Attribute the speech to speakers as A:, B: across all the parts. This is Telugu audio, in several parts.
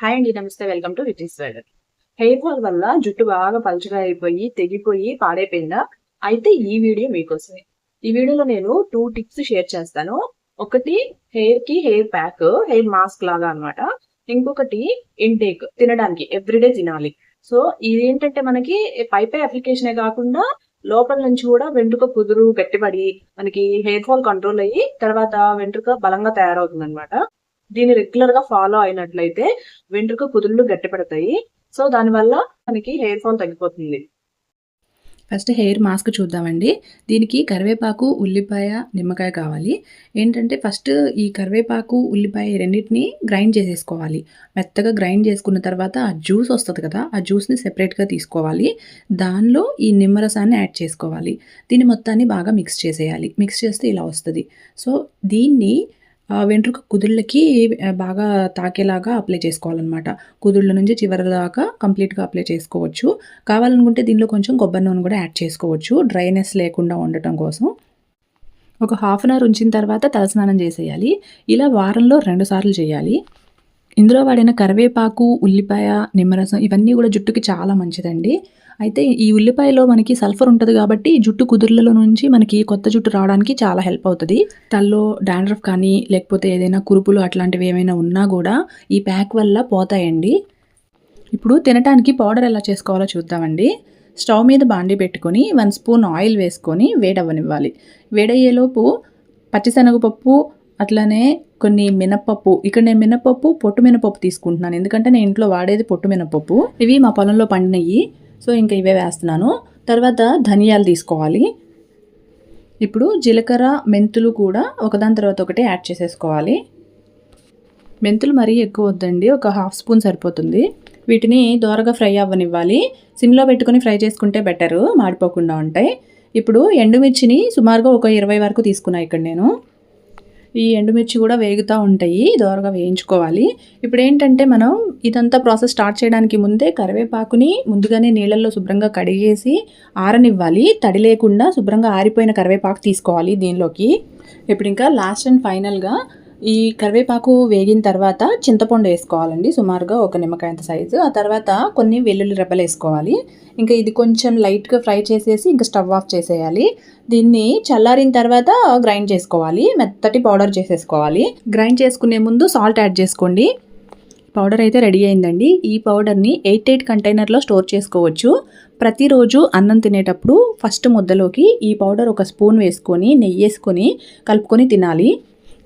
A: హాయ్ అండి నమస్తే. వెల్కమ్ టు రిటీస్ వెల్డర్ హెయిర్ ఫాల్ వల్ల జుట్టు బాగా పలుచగా అయిపోయి తెగిపోయి పాడైపోయిందా? అయితే ఈ వీడియో మీకోసమే. ఈ వీడియోలో నేను టూ టిప్స్ షేర్ చేస్తాను. ఒకటి హెయిర్కి హెయిర్ ప్యాక్ హెయిర్ మాస్క్ లాగా అన్నమాట. ఇంకొకటి ఇంటేక్ తినడానికి ఎవ్రీడే తినాలి. సో ఇది ఏంటంటే మనకి పైపై అప్లికేషనే కాకుండా లోపల నుంచి కూడా వెంట్రుక కుదురు గట్టిపడి మనకి హెయిర్ ఫాల్ కంట్రోల్ అయ్యి తర్వాత వెంట్రుక బలంగా తయారవుతుంది అనమాట దీన్ని రెగ్యులర్గా ఫాలో అయినట్లయితే వెంట్రుక కుదుళ్ళు గట్టిపడతాయి. సో దానివల్ల మనకి హెయిర్ ఫాల్ తగ్గిపోతుంది.
B: ఫస్ట్ హెయిర్ మాస్క్ చూద్దామండి. దీనికి కరివేపాకు ఉల్లిపాయ నిమ్మకాయ కావాలి. ఏంటంటే ఫస్ట్ ఈ కరివేపాకు ఉల్లిపాయ రెండింటిని గ్రైండ్ చేసేసుకోవాలి. మెత్తగా గ్రైండ్ చేసుకున్న తర్వాత ఆ జ్యూస్ వస్తుంది కదా ఆ జ్యూస్ని సెపరేట్గా తీసుకోవాలి. దానిలో ఈ నిమ్మరసాన్ని యాడ్ చేసుకోవాలి. దీన్ని మొత్తాన్ని బాగా మిక్స్ చేసేయాలి. మిక్స్ చేస్తే ఇలా వస్తుంది. సో దీన్ని వెంట్రుక కుదుళ్ళకి బాగా తాకేలాగా అప్లై చేసుకోవాలన్నమాట. కుదుళ్ళ నుంచి చివరి దాకా కంప్లీట్గా అప్లై చేసుకోవచ్చు. కావాలనుకుంటే దీనిలో కొంచెం కొబ్బరి నూనె కూడా యాడ్ చేసుకోవచ్చు. డ్రైనెస్ లేకుండా ఉండటం కోసం. ఒక హాఫ్ అన్ అవర్ ఉంచిన తర్వాత తలస్నానం చేసేయాలి. ఇలా వారంలో రెండు సార్లు చేయాలి. ఇందులో వాడిన కరివేపాకు ఉల్లిపాయ నిమ్మరసం ఇవన్నీ కూడా జుట్టుకి చాలా మంచిదండి. అయితే ఈ ఉల్లిపాయలో మనకి సల్ఫర్ ఉంటుంది కాబట్టి జుట్టు కుదుర్లలో నుంచి మనకి కొత్త జుట్టు రావడానికి చాలా హెల్ప్ అవుతుంది. తల్లో డాండ్రఫ్ కానీ లేకపోతే ఏదైనా కురుపులు అట్లాంటివి ఏమైనా ఉన్నా కూడా ఈ ప్యాక్ వల్ల పోతాయండి. ఇప్పుడు తినటానికి పౌడర్ ఎలా చేసుకోవాలో చూద్దామండి. స్టవ్ మీద బాండి పెట్టుకొని వన్ స్పూన్ ఆయిల్ వేసుకొని వేడవ్వనివ్వాలి. వేడయ్యేలోపు పచ్చిశనగపప్పు అట్లానే కొన్ని మినపప్పు ఇక్కడ నేను మినపప్పు పొట్టు మినపప్పు తీసుకుంటున్నాను. ఎందుకంటే నేను ఇంట్లో వాడేది పొట్టు మినపప్పు. ఇవి మా పొలంలో పండినవి సో ఇంకా ఇవే వేస్తున్నాను. తర్వాత ధనియాలు తీసుకోవాలి. ఇప్పుడు జీలకర్ర మెంతులు కూడా ఒకదాని తర్వాత ఒకటి యాడ్ చేసేసుకోవాలి. మెంతులు మరీ ఎక్కువ వద్దండి. ఒక హాఫ్ స్పూన్ సరిపోతుంది. వీటిని దోరగా ఫ్రై అవ్వనివ్వాలి. సిమ్లో పెట్టుకొని ఫ్రై చేసుకుంటే బెటరు. మాడిపోకుండా ఉంటాయి. ఇప్పుడు ఎండుమిర్చిని సుమారుగా ఒక ఇరవై వరకు తీసుకున్నా ఇక్కడ నేను. ఈ ఎండుమిర్చి కూడా వేగుతూ ఉంటాయి. దోరగా వేయించుకోవాలి. ఇప్పుడు ఏంటంటే మనం ఇదంతా ప్రాసెస్ స్టార్ట్ చేయడానికి ముందే కరివేపాకుని ముందుగానే నీళ్ళల్లో శుభ్రంగా కడిగేసి ఆరనివ్వాలి. తడి లేకుండా శుభ్రంగా ఆరిపోయిన కరివేపాకు తీసుకోవాలి దీనిలోకి. ఇప్పుడు ఇంకా లాస్ట్ అండ్ ఫైనల్గా ఈ కరివేపాకు వేగిన తర్వాత చింతపండు వేసుకోవాలండి సుమారుగా ఒక నిమ్మకాయంత సైజు. ఆ తర్వాత కొన్ని వెల్లుల్లి రెబ్బలు వేసుకోవాలి. ఇంకా ఇది కొంచెం లైట్గా ఫ్రై చేసేసి ఇంకా స్టవ్ ఆఫ్ చేసేయాలి. దీన్ని చల్లారిన తర్వాత గ్రైండ్ చేసుకోవాలి. మెత్తటి పౌడర్ చేసేసుకోవాలి. గ్రైండ్ చేసుకునే ముందు సాల్ట్ యాడ్ చేసుకోండి. పౌడర్ అయితే రెడీ అయిందండి. ఈ పౌడర్ని ఎయిట్ ఎయిట్ కంటైనర్లో స్టోర్ చేసుకోవచ్చు. ప్రతిరోజు అన్నం తినేటప్పుడు ఫస్ట్ ముద్దలోకి ఈ పౌడర్ ఒక స్పూన్ వేసుకొని నెయ్యి వేసుకొని కలుపుకొని తినాలి.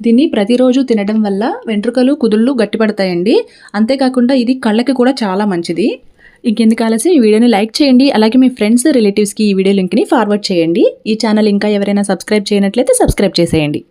B: దీన్ని ప్రతిరోజు తినడం వల్ల వెంట్రుకలు కుదుళ్ళు గట్టిపడతాయండి. అంతేకాకుండా ఇది కళ్ళకి కూడా చాలా మంచిది. ఇంకెందుకు ఆలస్యం? ఈ వీడియోని లైక్ చేయండి. అలాగే మీ ఫ్రెండ్స్ రిలేటివ్స్కి ఈ వీడియో లింక్ని ఫార్వర్డ్ చేయండి. ఈ ఛానల్ ఇంకా ఎవరైనా సబ్స్క్రైబ్ చేయనట్లయితే సబ్స్క్రైబ్ చేసేయండి.